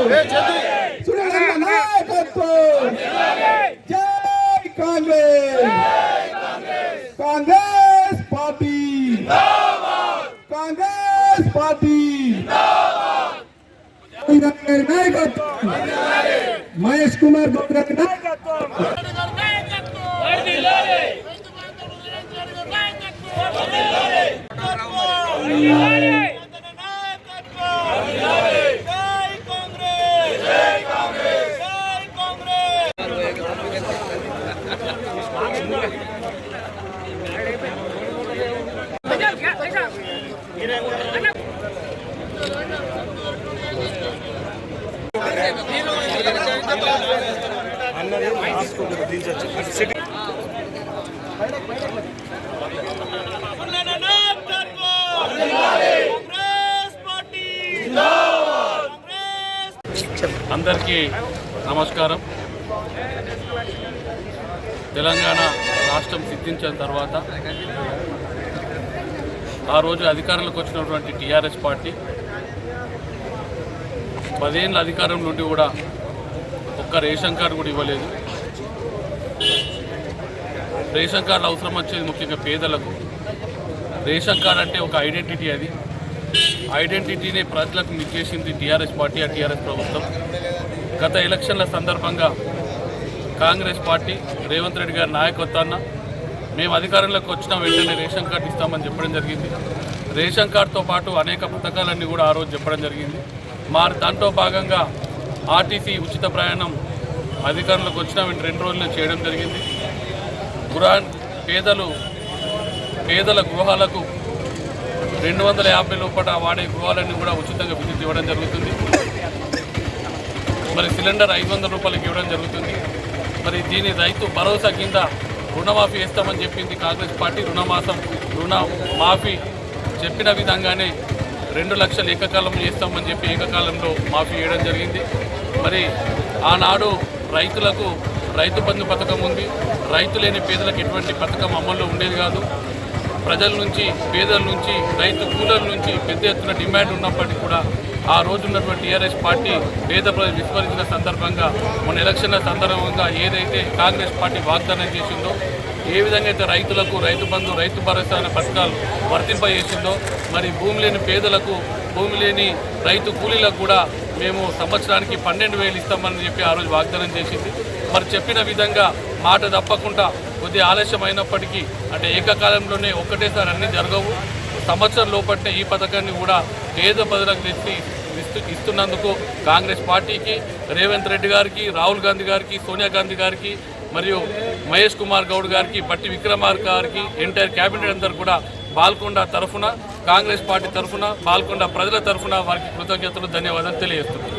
రేవంత్ రెడ్డి నాయకత్వం సురేంద్ర నాయకత్వం జై Congress Congress party Congress party గారి నాయకత్వం మహేష్ కుమార్ గౌడ్ గారి నాయకత్వం అందరికీ నమస్కారం తెలంగాణ రాష్ట్రం సిద్ధించిన తర్వాత ఆ రోజు అధికారంలోకి వచ్చినటువంటి టీఆర్ఎస్ పార్టీ పదేళ్ళ అధికారం నుండి కూడా ఒక్క రేషన్ కార్డు కూడా ఇవ్వలేదు. రేషన్ కార్డు అవసరం వచ్చేది ముఖ్యంగా పేదలకు. రేషన్ కార్డు అంటే ఒక ఐడెంటిటీ అది. ఐడెంటిటీని ప్రజలకు మిచ్చేసింది టీఆర్ఎస్ పార్టీ ఆ టీఆర్ఎస్ ప్రభుత్వం. గత ఎలక్షన్ల సందర్భంగా కాంగ్రెస్ పార్టీ రేవంత్ రెడ్డి గారి నాయకత్వాన్న మేము అధికారంలోకి వచ్చిన వెంటనే రేషన్ కార్డు ఇస్తామని చెప్పడం జరిగింది. రేషన్ కార్డుతో పాటు అనేక పథకాలన్నీ కూడా ఆ రోజు చెప్పడం జరిగింది. మా దాంట్లో భాగంగా ఆర్టీసీ ఉచిత ప్రయాణం అధికారంలోకి వచ్చిన వెంట రెండు రోజుల్లో చేయడం జరిగింది. గృహ పేదలు పేదల గృహాలకు రెండు వందల యాభై లోపల వాడే గృహాలన్నీ కూడా ఉచితంగా విద్యుత్ ఇవ్వడం జరుగుతుంది. మరి సిలిండర్ ఐదు వందల రూపాయలకి ఇవ్వడం జరుగుతుంది. మరి దీని రైతు భరోసా కింద రుణమాఫీ ఇస్తామని చెప్పింది కాంగ్రెస్ పార్టీ. రుణమాసం రుణ మాఫీ చెప్పిన విధంగానే రెండు లక్షలు ఏకకాలం చేస్తామని చెప్పి ఏకకాలంలో మాఫీ చేయడం జరిగింది. మరి ఆనాడు రైతులకు రైతు బంధు పథకం ఉంది. రైతు లేని పేదలకు ఎటువంటి పథకం అమల్లో ఉండేది కాదు. ప్రజల నుంచి పేదల నుంచి రైతు కూలర్ల నుంచి పెద్ద ఎత్తున డిమాండ్ ఉన్నప్పటికీ కూడా ఆ రోజు ఉన్నటువంటి టీఆర్ఎస్ పార్టీ పేద ప్రజలు విస్మరించిన సందర్భంగా మన ఎలక్షన్ల సందర్భంగా ఏదైతే కాంగ్రెస్ పార్టీ వాగ్దానం చేసిందో ఏ విధంగా అయితే రైతులకు రైతు బంధు రైతు భరోసా అనే పథకాలు వర్తింపజేసిందో మరి భూమి లేని పేదలకు భూమి లేని రైతు కూలీలకు కూడా మేము సంవత్సరానికి పన్నెండు వేలు ఇస్తామని చెప్పి ఆ రోజు వాగ్దానం చేసింది. మరి చెప్పిన విధంగా మాట తప్పకుండా కొద్ది ఆలస్యం అయినప్పటికీ అంటే ఏకకాలంలోనే ఒక్కటేసారి అన్నీ జరగవు. సంవత్సరం లోపట్టే ఈ పథకాన్ని కూడా పేద ప్రజలకు తెచ్చి ఇస్తు ఇస్తున్నందుకు కాంగ్రెస్ పార్టీకి రేవంత్ రెడ్డి గారికి రాహుల్ గాంధీ గారికి సోనియా గాంధీ గారికి మరియు మహేష్ కుమార్ గౌడ్ గారికి బట్టి విక్రమార్క గారికి ఎంటైర్ క్యాబినెట్ అందరు కూడా బాల్కొండ తరఫున కాంగ్రెస్ పార్టీ తరఫున బాల్కొండ ప్రజల తరఫున వారికి కృతజ్ఞతలు ధన్యవాదాలు తెలియజేస్తున్నారు